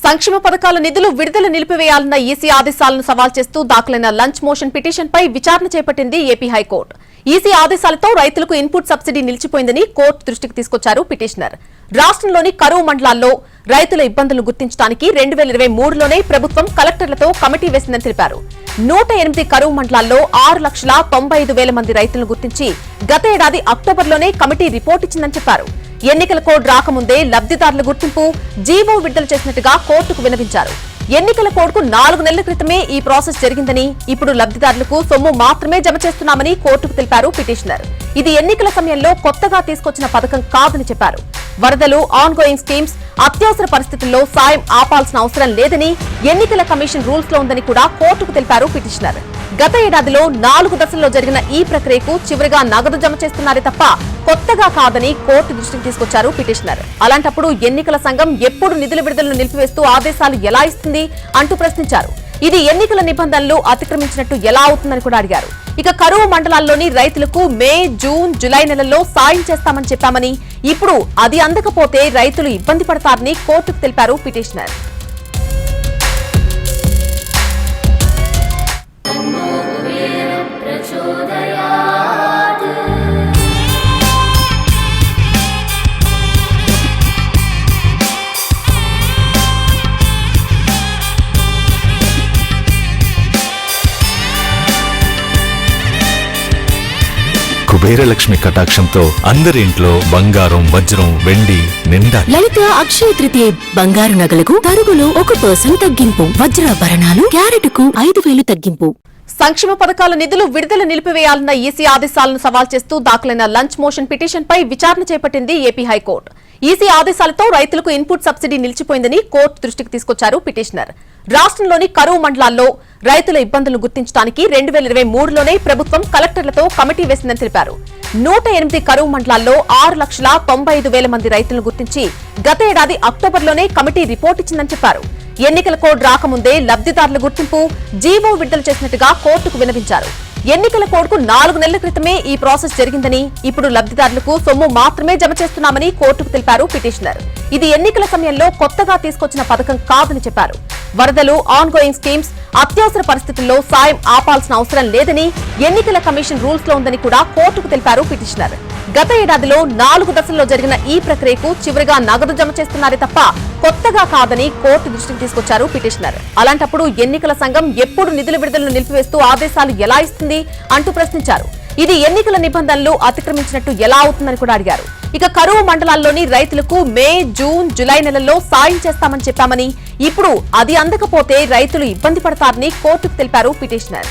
సంక్షేమ పథకాల నిధులు విడుదల నిలిపివేయాలన్న ఈసీ ఆదేశాలను సవాల్ చేస్తూ దాఖలైన లంచ్ మోషన్ పిటిషన్పై విచారణ చేపట్టింది ఏపీ హైకోర్టు. ఈసీ ఆదేశాలతో రైతులకు ఇన్పుట్ సబ్సిడీ నిలిచిపోయిందని కోర్టు దృష్టికి తీసుకొచ్చారు పిటిషనర్. రాష్ట్రంలోని కరువు మండలాల్లో రైతుల ఇబ్బందులను గుర్తించడానికి రెండు వేల ఇరవై మూడులోనే ప్రభుత్వం కలెక్టర్లతో కమిటీ వేసిందని తెలిపారు. నూట ఎనిమిది కరువు మండలాల్లో ఆరు లక్షల తొంభై ఐదు వేల మంది రైతులను గుర్తించి గత ఏడాది అక్టోబర్లోనే కమిటీ రిపోర్ట్ ఇచ్చిందని చెప్పారు. ఎన్నికల కోడ్ రాకముందే లబ్దిదారుల గుర్తింపు జీవో విడుదల చేసినట్టుగా కోర్టుకు వినవించారు ఎన్నికల కోడ్కు నాలుగు నెలల క్రితమే ఈ ప్రాసెస్ జరిగిందని ఇప్పుడు లబ్దిదారులకు సొమ్ము మాత్రమే జమ చేస్తున్నామని కోర్టుకు తెలిపారు పిటిషనర్. ఇది ఎన్నికల సమయంలో కొత్తగా తీసుకొచ్చిన పథకం కాదని చెప్పారు. వరదలు ఆన్ గోయింగ్ స్కీమ్స్ అత్యవసర పరిస్థితుల్లో సాయం ఆపాల్సిన అవసరం లేదని ఎన్నికల కమిషన్ రూల్స్లో ఉందని కూడా కోర్టుకు తెలిపారు పిటిషనర్. గత ఏడాదిలో నాలుగు దశల్లో జరిగిన ఈ ప్రక్రియకు చివరిగా నగదు జమ చేస్తున్నారే తప్ప కొత్తగా కాదని కోర్టు దృష్టికి తీసుకొచ్చారు పిటిషనర్. అలాంటప్పుడు ఎన్నికల సంఘం ఎప్పుడు నిధుల విడుదలను నిలిపివేస్తూ ఆదేశాలు ఎలా ఇస్తుంది అంటూ ప్రశ్నించారు. ఇది ఎన్నికల నిబంధనలు అతిక్రమించినట్టు ఎలా అవుతుందని కూడా అడిగారు. ఇక కరువు మండలాల్లోని రైతులకు మే జూన్ జులై నెలల్లో సాయం చేస్తామని చెప్పామని ఇప్పుడు అది అందకపోతే రైతులు ఇబ్బంది పడతారని కోర్టుకు తెలిపారు పిటిషనర్. కుబేరలక్ష్మి కటాక్షంతో అందరి ఇంట్లో బంగారం వజ్రం వెండి నిండా లలిత అక్షయ తృతీయ బంగారు నగలకు తరుగులో ఒక పర్సెంట్ తగ్గింపు. వజ్రాభరణాలు క్యారెట్కు ఐదు వేలు తగ్గింపు. సంక్షేమ పథకాల నిధులు విడుదల నిలిపివేయాలన్న ఈసీ ఆదేశాలను సవాల్ చేస్తూ దాఖలైన లంచ్ మోషన్ పిటిషన్ పై విచారణ చేపట్టింది ఏపీ హైకోర్టు. ఈసీ ఆదేశాలతో రైతులకు ఇన్పుట్ సబ్సిడీ నిలిచిపోయిందని కోర్టు దృష్టికి తీసుకొచ్చారు పిటిషనర్. రాష్ట్రంలోని కరువు మండలాల్లో రైతుల ఇబ్బందులను గుర్తించడానికి రెండు వేల ఇరవై మూడులోనే ప్రభుత్వం కలెక్టర్లతో కమిటీ వేసిందని తెలిపారు. నూట ఎనిమిది కరువు మండలాల్లో ఆరు లక్షల తొంభై ఐదు వేల మంది రైతులను గుర్తించి గత ఏడాది అక్టోబర్లోనే కమిటీ రిపోర్ట్ ఇచ్చిందని చెప్పారు. ఎన్నికల కోడ్ రాకముందే లబ్దిదారుల గుర్తింపు జీవో విడుదల చేసినట్టుగా కోర్టుకు వినవించారు ఎన్నికల కోడ్కు నాలుగు నెలల క్రితమే ఈ ప్రాసెస్ జరిగిందని ఇప్పుడు లబ్దిదారులకు సొమ్ము మాత్రమే జమ చేస్తున్నామని కోర్టుకు తెలిపారు పిటిషనర్. ఇది ఎన్నికల సమయంలో కొత్తగా తీసుకొచ్చిన పథకం కాదని చెప్పారు. వరదలు ఆన్ గోయింగ్ స్కీమ్స్ అత్యవసర పరిస్థితుల్లో సాయం ఆపాల్సిన అవసరం లేదని ఎన్నికల కమిషన్ రూల్స్లో ఉందని కూడా కోర్టుకు తెలిపారు పిటిషనర్. గత ఏడాదిలో నాలుగు దశల్లో జరిగిన ఈ ప్రక్రియకు చివరిగా నగదు జమ చేస్తున్నారే తప్ప కొత్తగా కాదని కోర్టు దృష్టికి తీసుకొచ్చారు పిటిషనర్. అలాంటప్పుడు ఎన్నికల సంఘం ఎప్పుడు నిధుల విడుదలను నిలిపివేస్తూ ఆదేశాలు ఎలా ఇస్తుంది అంటూ ప్రశ్నించారు. ఇది ఎన్నికల నిబంధనలు అతిక్రమించినట్టు ఎలా అవుతుందని కూడా అడిగారు. ఇక కరువు మండలాల్లోని రైతులకు మే జూన్ జులై నెలల్లో సాయం చేస్తామని చెప్పామని ఇప్పుడు అది అందకపోతే రైతులు ఇబ్బంది పడతారని కోర్టుకు తెలిపారు పిటిషనర్.